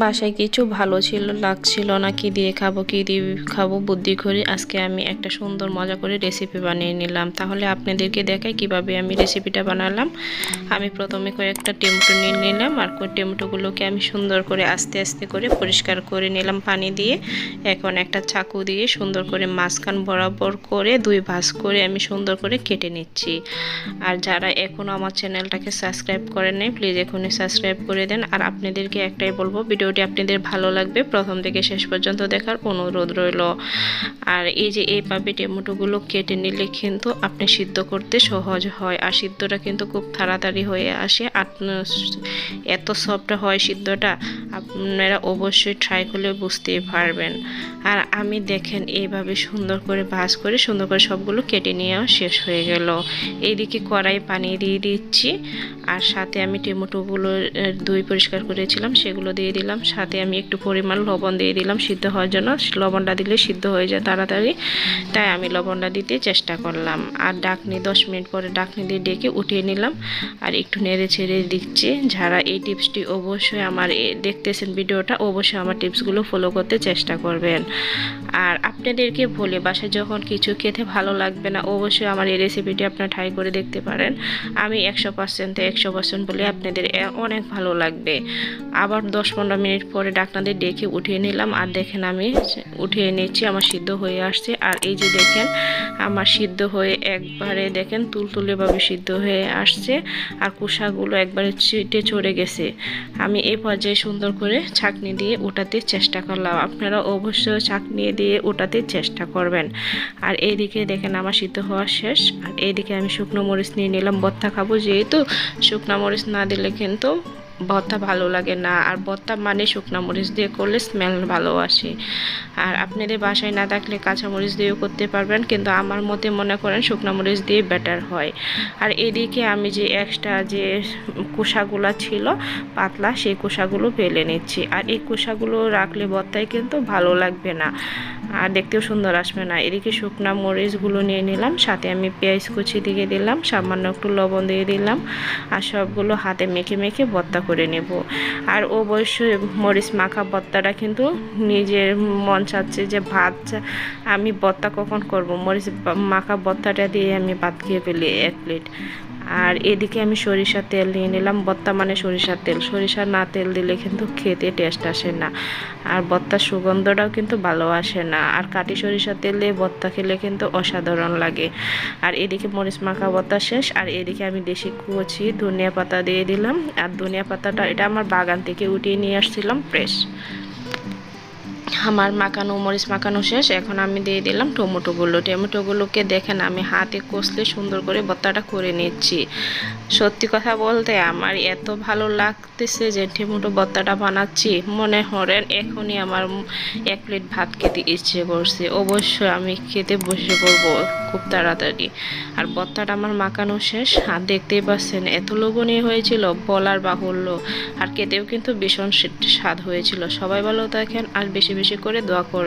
বাসায় কিছু ভালো ছিল, লাগছিল না, কি দিয়ে খাব, কি দিয়ে খাব, বুদ্ধি করে আজকে আমি একটা সুন্দর মজা করে রেসিপি বানিয়ে নিলাম। তাহলে আপনাদেরকে দেখাই কীভাবে আমি রেসিপিটা বানালাম। আমি প্রথমে কয়েকটা টমেটো নিয়ে নিলাম আর টমেটোগুলোকে আমি সুন্দর করে আস্তে আস্তে করে পরিষ্কার করে নিলাম পানি দিয়ে। এখন একটা চাকু দিয়ে সুন্দর করে মাঝখান বরাবর করে দুই ভাঁজ করে আমি সুন্দর করে কেটে নিচ্ছি। আর যারা এখনও আমার চ্যানেলটাকে সাবস্ক্রাইব করেন নাই প্লিজ এখনই সাবস্ক্রাইব করে দেন। আর আপনাদেরকে একটাই বলব ভিডিওটি আপনাদের ভালো লাগবে, প্রথম থেকে শেষ পর্যন্ত দেখার অনুরোধ রইল। আর এই যে এইভাবে টেমোটোগুলো কেটে নিলে কিন্তু আপনি সিদ্ধ করতে সহজ হয়, আর সিদ্ধটা কিন্তু খুব তাড়াতাড়ি হয়ে আসে। এত সফট হয় সিদ্ধটা, আপনারা অবশ্যই ট্রাই করলে বুঝতেই পারবেন। আর আমি দেখেন এইভাবে সুন্দর করে ভাজ করে, সুন্দর করে সবগুলো কেটে নেওয়া শেষ হয়ে গেল। এইদিকে কড়াই পানি দিয়ে দিচ্ছি, আর সাথে আমি টেমোটোগুলো দই পরিষ্কার করেছিলাম, সেগুলো দিয়ে দিলাম, সাথে আমি একটু পরিমাণ লবণ দিয়ে দিলাম সিদ্ধ হওয়ার জন্য। লবণটা দিলে সিদ্ধ হয়ে যায় তাড়াতাড়ি। তাই আমি লবণটা দিতে চেষ্টা করলাম। আর ডাকনি, দশ মিনিট পরে ডাকনি দিয়ে ডেকে উঠিয়ে নিলাম। আর একটু নেড়ে ছেড়ে দিচ্ছি। যারা এই টিপসটি অবশ্যই আমার দেখতেছেন ভিডিওটা, অবশ্যই আমার টিপসগুলো ফলো করতে চেষ্টা করবেন। আর আপনাদেরকে বলে, বাসায় যখন কিছু খেতে ভালো লাগবে না, অবশ্যই আমার এই রেসিপিটি আপনারা ট্রাই করে দেখতে পারেন। আমি একশো পার্সেন্ট একশো পার্সেন্ট বলে আপনাদের অনেক ভালো লাগবে। আবার দশ পনেরো মিনিট পরে ডাকনাদের ডেকে উঠিয়ে নিলাম। আর দেখেন আমি উঠিয়ে নিচ্ছি, আমার সিদ্ধ হয়ে আসছে। আর এই যে দেখেন, আমার সিদ্ধ হয়ে একবারে দেখেন তুলতুলেভাবে সিদ্ধ হয়ে আসছে। আর কুসাগুলো একবারে ছিটে চড়ে গেছে। আমি এই পর্যায়ে সুন্দর করে ছাকনি দিয়ে উঠাতে চেষ্টা করলাম। আপনারা অবশ্যই ছাকনি দিয়ে উঠাতে চেষ্টা করবেন। আর এইদিকে দেখেন আমার সিদ্ধ হওয়া শেষ। আর এইদিকে আমি শুকনো মরিচ নিয়ে নিলাম, বত্তা খাব যেহেতু। শুকনো মরিচ না দিলে কিন্তু ভর্তা ভালো লাগে না, আর ভর্তা মানে শুকনা মরিচ দিয়ে করলে স্মেল ভালো আসে। আর আপনাদের বাসায় না থাকলে কাঁচা মরিচ দিয়েও করতে পারবেন, কিন্তু আমার মতে মনে করেন শুকনা মরিচ দিয়ে বেটার হয়। আর এদিকে আমি যে এক্সট্রা যে কুষাগুলো ছিল, পাতলা, সেই কুষাগুলো ফেলে নিচ্ছি। আর এই কুষাগুলো রাখলে ভর্তায় কিন্তু ভালো লাগবে না, আর দেখতেও সুন্দর আসবে না। এদিকে শুকনা মরিচগুলো নিয়ে নিলাম, সাথে আমি পেঁয়াজ কুচি দিয়ে দিলাম, সামান্য একটু লবণ দিয়ে দিলাম, আর সবগুলো হাতে মেখে মেখে ভর্তা করে নেব। আর অবশ্যই মরিচ মাখা ভর্তাটা কিন্তু নিজের মন চাচ্ছে যে ভাত আমি ভর্তা কখন করব? মরিচ মাখা ভর্তাটা দিয়ে আমি ভাত খেয়ে ফেলি এক প্লেট আর এদিকে আমি সরিষার তেল নিয়ে নিলাম। বত্তা মানে সরিষার তেল। সরিষার না তেল দিলে কিন্তু খেতে টেস্ট আসে না। আর বত্তার সুগন্ধটাও কিন্তু ভালো আসে না। আর কাটি সরিষার তেল দিয়ে বত্তা খেলে কিন্তু অসাধারণ লাগে। আর এদিকে মরিচ মাখা বত্তা শেষ। আর এদিকে আমি দেশি কুচি, ধনিয়া পাতা দিয়ে দিলাম। আর ধনিয়া পাতাটা, এটা আমার বাগান থেকে উঠিয়ে নিয়ে আসছিলাম ফ্রেশ আমার মাখানো, মরিচ মাখানো শেষ। এখন আমি দিয়ে দিলাম টমেটোগুলো। টমেটোগুলোকে দেখেন, আমি হাতে কষলে সুন্দর করে ভর্তাটা করে নিচ্ছি। সত্যি কথা বলতে আমার এত ভালো লাগতেছে যে টমেটো ভর্তাটা বানাচ্ছি। মনে হরেন এখনই আমার এক প্লেট ভাত খেতে ইচ্ছে করছে। অবশ্যই আমি খেতে বসে পড়ব খুব তাড়াতাড়ি। আর ভর্তাটা আমার মাখানো শেষ। আর দেখতেই পাচ্ছেন, এত লোভনীয় হয়েছিল, বলার বাহুল্য। আর খেতেও কিন্তু ভীষণ স্বাদ হয়েছিল। সবাই ভালো থাকেন, আর বেশি বেশি করে দোয়া করবেন